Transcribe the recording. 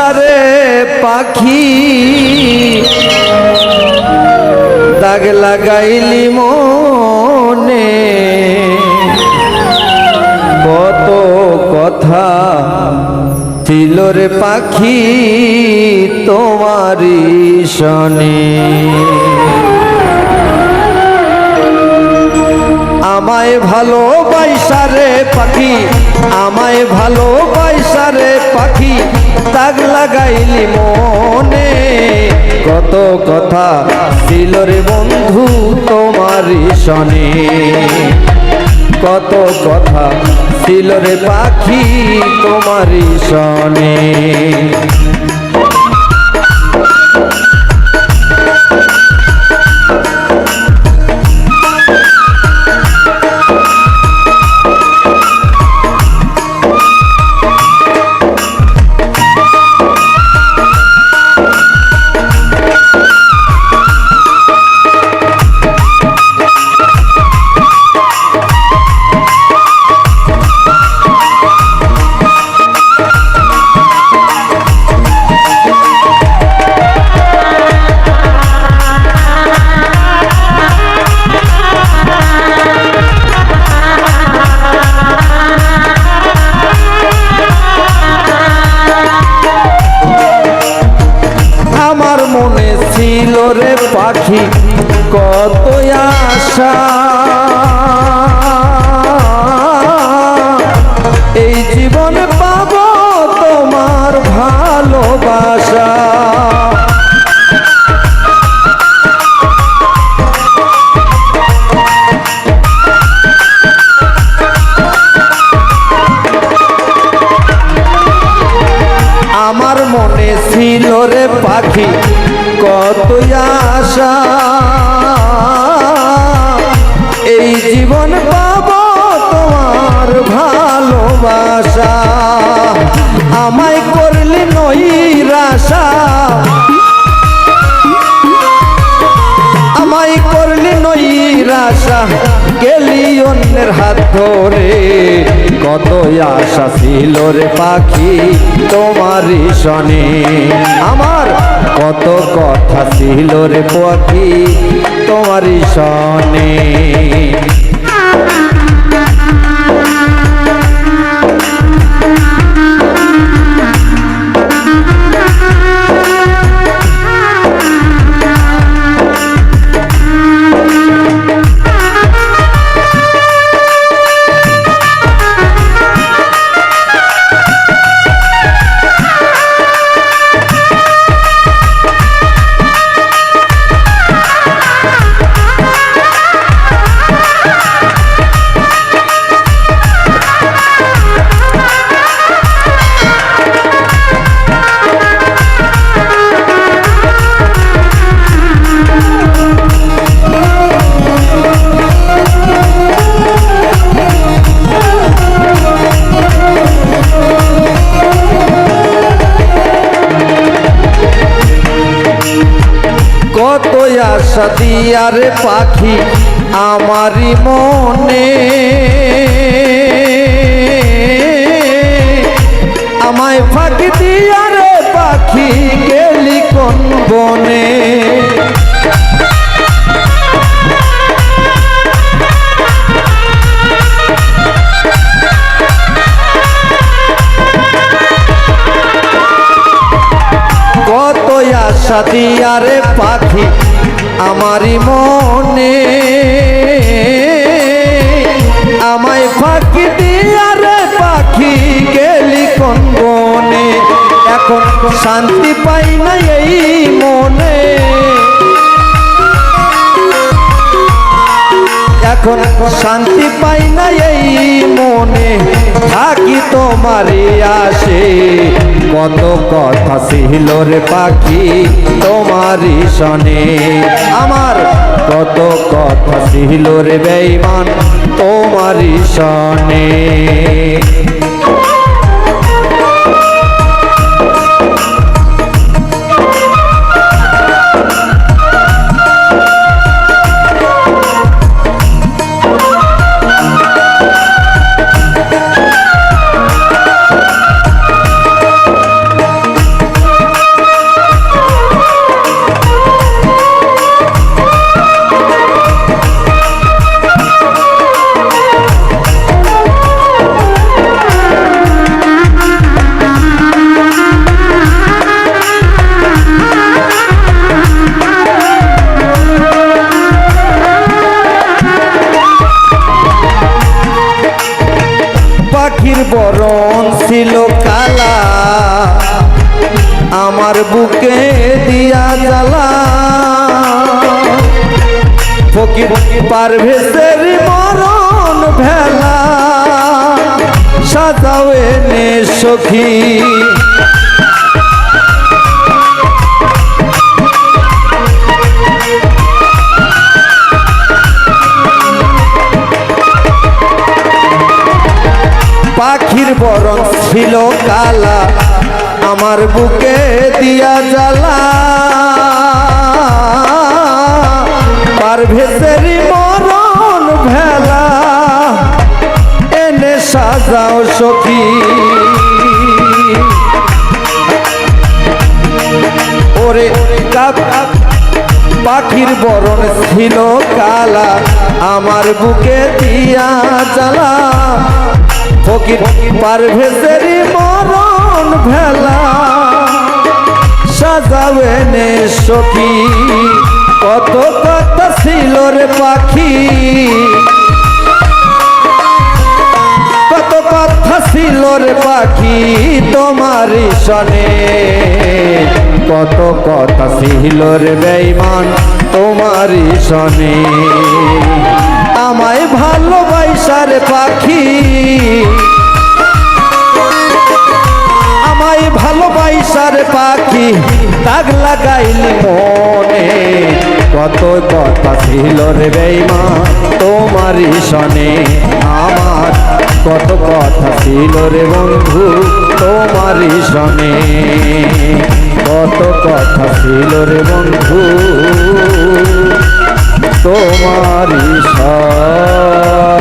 বাইসারে পাখি। দাগ লাগাইলি মনে। কত কথা তিলোর পাখি তোমারি শনি। আমায় ভালো বাইসারে পাখি, আমায় ভালো বাইসারে পাখি দাগ লাগাইলি মনে। কত কথা ছিল রে বন্ধু তোমারই শনি। কত কথা ছিল রে পাখি তোমারই শনি। পাখি কত আশা জীবন পাব তোমার ভালোবাসা। আমায় করলি নৈরাশা। আমায় করলি নৈরাশা। গেলি অন্যের হাত ধরে। কত আশা ছিল রে পাখি তোমারই শনি। আমার কত কথা ছিল রে পাখি তোমারই শনি। আশা দিয়ারে পাখি, আমারই মনে। আমায় ফাঁকি দিয়ারে পাখি, গেলি কোন বনে? কত আশা দিয়ারে পাখি আমারই মনে, আমায় ফাঁকি দিয়ারে পাখি গেলি কোন বনে? এখন শান্তি পাই না এই মনে। এখন শান্তি পাই না এই মনে, থাকি তোমারই আসে কত কথা ছিল রে পাখি তোমারই শনে। আমার কত কথা ছিল রে বেইমান তোমারই শনে। আমার বুকে দিয়া জ্বালা। ফকির পারভেসের মরণ ভেলা। সাজাও এনে সখী। পাখির বরণ ছিল কালা। আমার বুকে দিয়া জ্বালা। পারভেসের মরণ ভেলা। এনে সাজাও সখী। ওরে পাখির বরণ ছিল কালা। আমার বুকে দিয়া জ্বালা। ফকির পারভেসের মরণ ভেলা। সখী, কত কথা ছিল রে পাখি। কত কথা ছিল রে পাখি তোমার সনে। কত কথা ছিল রে বেইমান তোমার সনে। আমায় ভালোবাসার পাখি। আমায় ভালোবাসার পাখি। দাগ লাগাইলি মনে। কত কথা ছিল রে বেইমা তোমারই সনে আমার কত কথা ছিল রে বন্ধু, তোমারই সনে কত কথা ছিল রে বন্ধু, তোমারই সনে